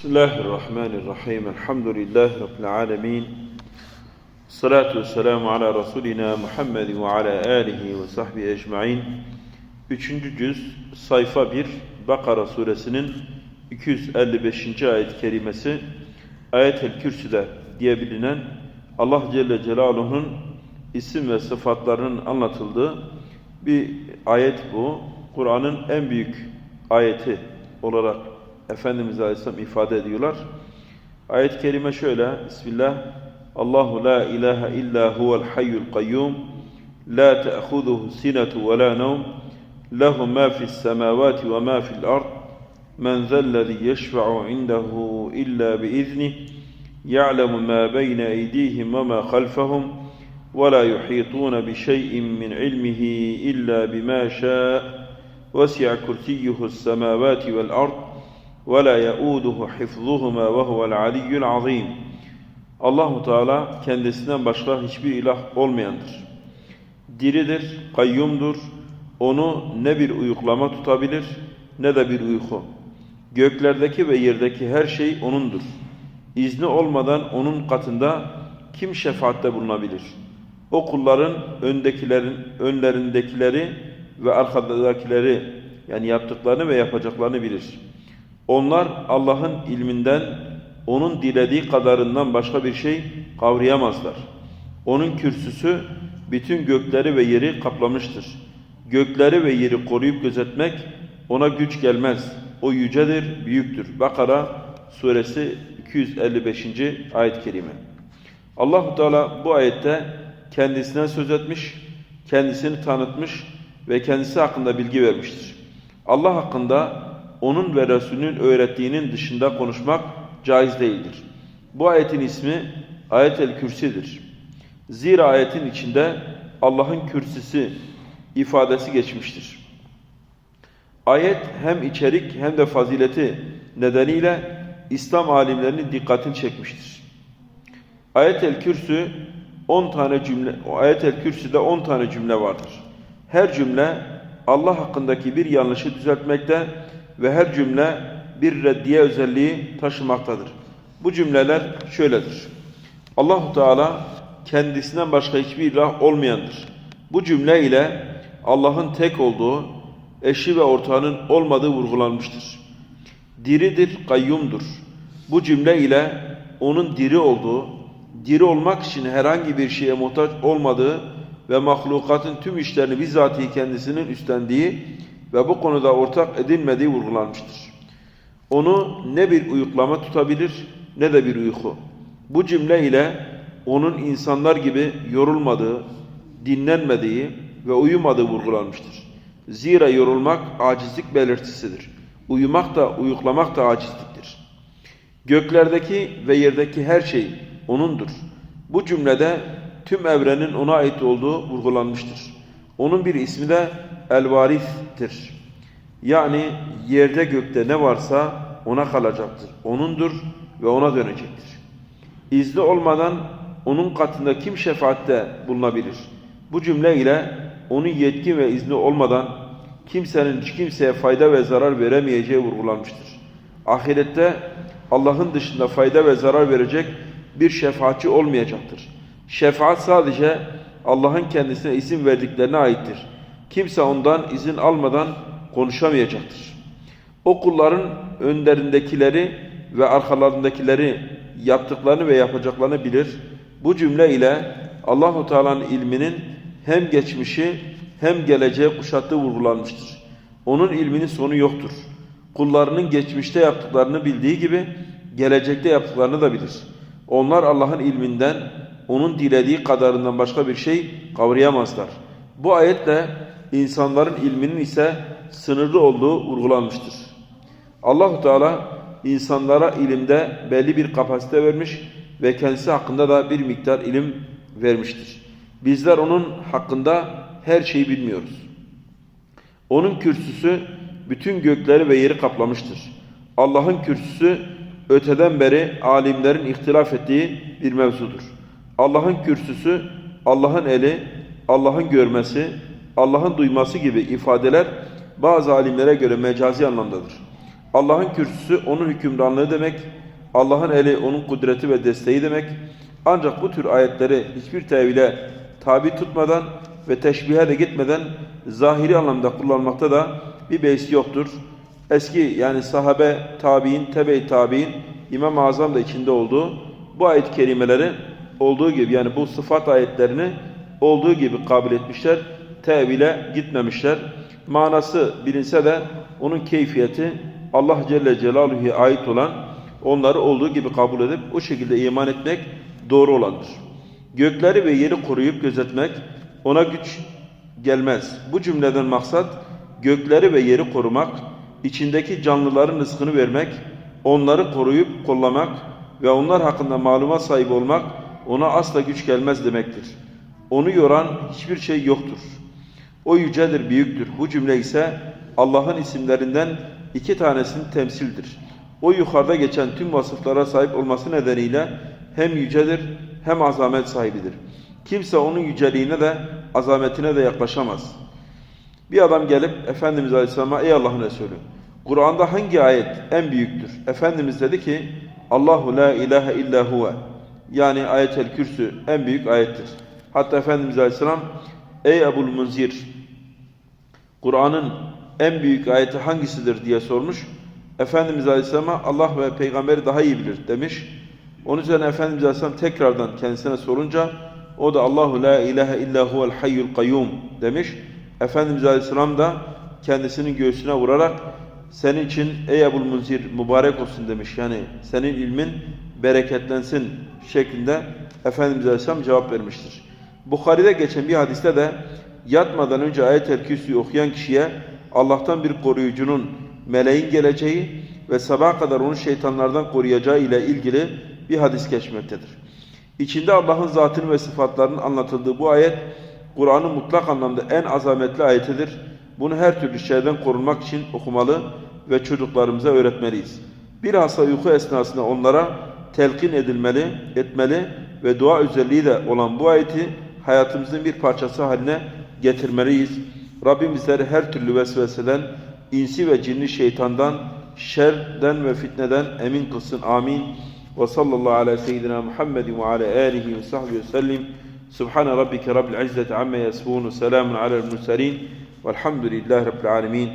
Bismillahirrahmanirrahim. Elhamdülillahi Rabbil alemin. Salatu ve selamu ala Resulina Muhammed ve ala alihi ve sahbihi ecmain. Üçüncü cüz, sayfa 1, Bakara suresinin 255. ayet-i kerimesi, Ayet-el Kürsü'de diye bilinen Allah Celle Celaluhu'nun isim ve sıfatlarının anlatıldığı bir ayet bu. Kur'an'ın en büyük ayeti olarak Efendimiz Aleyhisselam ifade ediyorlar. Ayet-i kerime şöyle. Bismillah. Allahu la ilahe illa huvel hayyul kayyum. La te'huduhu sinetu ve la nevm. Lehu ma fis semavati ve ma fil ard. Men zellezi yeşfe'u indehu illa biiznih. يعلم ما بين أيديهم وما خلفهم ولا يحيطون بشيء من علمه إلا بما شاء وسع كرسيه السماوات والأرض ولا يؤوده حفظهما وهو العلي العظيم Allahu Teala kendisinden başka hiçbir ilah olmayandır. Diridir, kayyumdur. Onu ne bir uyuklama tutabilir ne de bir uyku. Göklerdeki ve yerdeki her şey O'nundur. İzni olmadan O'nun katında kim şefaatte bulunabilir? O kulların öndekilerin, önlerindekileri ve arkadakileri yani yaptıklarını ve yapacaklarını bilir. Onlar Allah'ın ilminden, O'nun dilediği kadarından başka bir şey kavrayamazlar. O'nun kürsüsü bütün gökleri ve yeri kaplamıştır. Gökleri ve yeri koruyup gözetmek O'na güç gelmez. O yücedir, büyüktür. Bakara suresi 255. ayet-i kerime. Allahu Teala bu ayette kendisinden söz etmiş, kendisini tanıtmış ve kendisi hakkında bilgi vermiştir. Allah hakkında onun ve Resulünün öğrettiğinin dışında konuşmak caiz değildir. Bu ayetin ismi Ayet-el Kürsi'dir. Zira ayetin içinde Allah'ın kürsüsü ifadesi geçmiştir. Ayet hem içerik hem de fazileti nedeniyle İslam alimlerinin dikkatini çekmiştir. Ayet-el Kürsü 10 tane cümle Ayet-el Kürsü'de 10 tane cümle vardır. Her cümle Allah hakkındaki bir yanlışı düzeltmekte ve her cümle bir reddiye özelliği taşımaktadır. Bu cümleler şöyledir. Allahu Teala kendisinden başka hiçbir ilah olmayandır. Bu cümle ile Allah'ın tek olduğu, eşi ve ortağının olmadığı vurgulanmıştır. Diridir, kayyumdur. Bu cümle ile onun diri olduğu, diri olmak için herhangi bir şeye muhtaç olmadığı ve mahlukatın tüm işlerini bizatihi kendisinin üstlendiği ve bu konuda ortak edilmediği vurgulanmıştır. Onu ne bir uyuklama tutabilir ne de bir uyku. Bu cümle ile onun insanlar gibi yorulmadığı, dinlenmediği ve uyumadığı vurgulanmıştır. Zira yorulmak acizlik belirtisidir. Uyumak da uyuklamak da acizliktir. Göklerdeki ve yerdeki her şey O'nundur. Bu cümlede tüm evrenin O'na ait olduğu vurgulanmıştır. Onun bir ismi de El-Varith'tir. Yani yerde gökte ne varsa O'na kalacaktır. O'nundur ve O'na dönecektir. İzni olmadan O'nun katında kim şefaatte bulunabilir? Bu cümle ile O'nun yetki ve izni olmadan kimsenin hiç kimseye fayda ve zarar veremeyeceği vurgulanmıştır. Ahirette Allah'ın dışında fayda ve zarar verecek bir şefaatçi olmayacaktır. Şefaat sadece Allah'ın kendisine izin verdiklerine aittir. Kimse ondan izin almadan konuşamayacaktır. O kulların önlerindekileri ve arkalarındakileri yaptıklarını ve yapacaklarını bilir. Bu cümle ile Allahu Teala'nın ilminin hem geçmişi hem geleceği kuşattığı vurgulanmıştır. Onun ilminin sonu yoktur. Kullarının geçmişte yaptıklarını bildiği gibi gelecekte yaptıklarını da bilir. Onlar Allah'ın ilminden, onun dilediği kadarından başka bir şey kavrayamazlar. Bu ayetle insanların ilminin ise sınırlı olduğu vurgulanmıştır. Allahu Teala insanlara ilimde belli bir kapasite vermiş ve kendisi hakkında da bir miktar ilim vermiştir. Bizler onun hakkında her şeyi bilmiyoruz. Onun kürsüsü bütün gökleri ve yeri kaplamıştır. Allah'ın kürsüsü öteden beri alimlerin ihtilaf ettiği bir mevzudur. Allah'ın kürsüsü, Allah'ın eli, Allah'ın görmesi, Allah'ın duyması gibi ifadeler bazı alimlere göre mecazi anlamdadır. Allah'ın kürsüsü onun hükümranlığı demek. Allah'ın eli onun kudreti ve desteği demek. Ancak bu tür ayetleri hiçbir tevile tabi tutmadan ve teşbihe de gitmeden zahiri anlamda kullanmakta da bir beis yoktur. Eski yani sahabe, tabi'in, tebe-i tabi'in, İmam-ı Azam da içinde olduğu bu ayet kelimeleri olduğu gibi yani bu sıfat ayetlerini olduğu gibi kabul etmişler. Tevile gitmemişler. Manası bilinse de onun keyfiyeti Allah Celle Celaluhu'ya ait olan onları olduğu gibi kabul edip o şekilde iman etmek doğru olandır. Gökleri ve yeri koruyup gözetmek ona güç gelmez. Bu cümleden maksat gökleri ve yeri korumak, içindeki canlıların rızkını vermek, onları koruyup kollamak ve onlar hakkında malumat sahibi olmak ona asla güç gelmez demektir. Onu yoran hiçbir şey yoktur. O yücedir, büyüktür. Bu cümle ise Allah'ın isimlerinden iki tanesinin temsildir. O yukarıda geçen tüm vasıflara sahip olması nedeniyle hem yücedir hem azamet sahibidir. Kimse onun yüceliğine de azametine de yaklaşamaz. Bir adam gelip Efendimiz Aleyhisselam'a ey Allah'ın Resulü Kur'an'da hangi ayet en büyüktür? Efendimiz dedi ki Allahu la ilahe illa huve yani ayetel kürsü en büyük ayettir. Hatta Efendimiz Aleyhisselam ey Ebul Munzir Kur'an'ın en büyük ayeti hangisidir diye sormuş. Efendimiz Aleyhisselam'a Allah ve peygamberi daha iyi bilir demiş. Onun üzerine Efendimiz Aleyhisselam tekrardan kendisine sorunca o da Allahu la ilahe illa huvel hayyul kayyum demiş. Efendimiz Aleyhisselam da kendisinin göğsüne vurarak senin için ey Ebul Munzir mübarek olsun demiş. Yani senin ilmin bereketlensin şeklinde Efendimiz Aleyhisselam cevap vermiştir. Bukhari'de geçen bir hadiste de yatmadan önce ayet-el okuyan kişiye Allah'tan bir koruyucunun meleğin geleceği ve sabaha kadar onu şeytanlardan koruyacağı ile ilgili bir hadis geçmektedir. İçinde Allah'ın zatını ve sıfatlarının anlatıldığı bu ayet, Kur'an'ın mutlak anlamda en azametli ayetidir. Bunu her türlü şeyden korunmak için okumalı ve çocuklarımıza öğretmeliyiz. Bilhassa uyku esnasında onlara telkin edilmeli, etmeli ve dua özelliği de olan bu ayeti hayatımızın bir parçası haline getirmeliyiz. Rabbim bizleri her türlü vesveseden, insi ve cinli şeytandan, şerden ve fitneden emin kılsın. Amin. Ve sallallahu ala seyyidina Muhammedin ve ala alihi ve sahbihi ve sellim. Subhane rabbike rabbil izzeti amme yasifun. Selamun alel murselin. Velhamdülillahi rabbil alemin.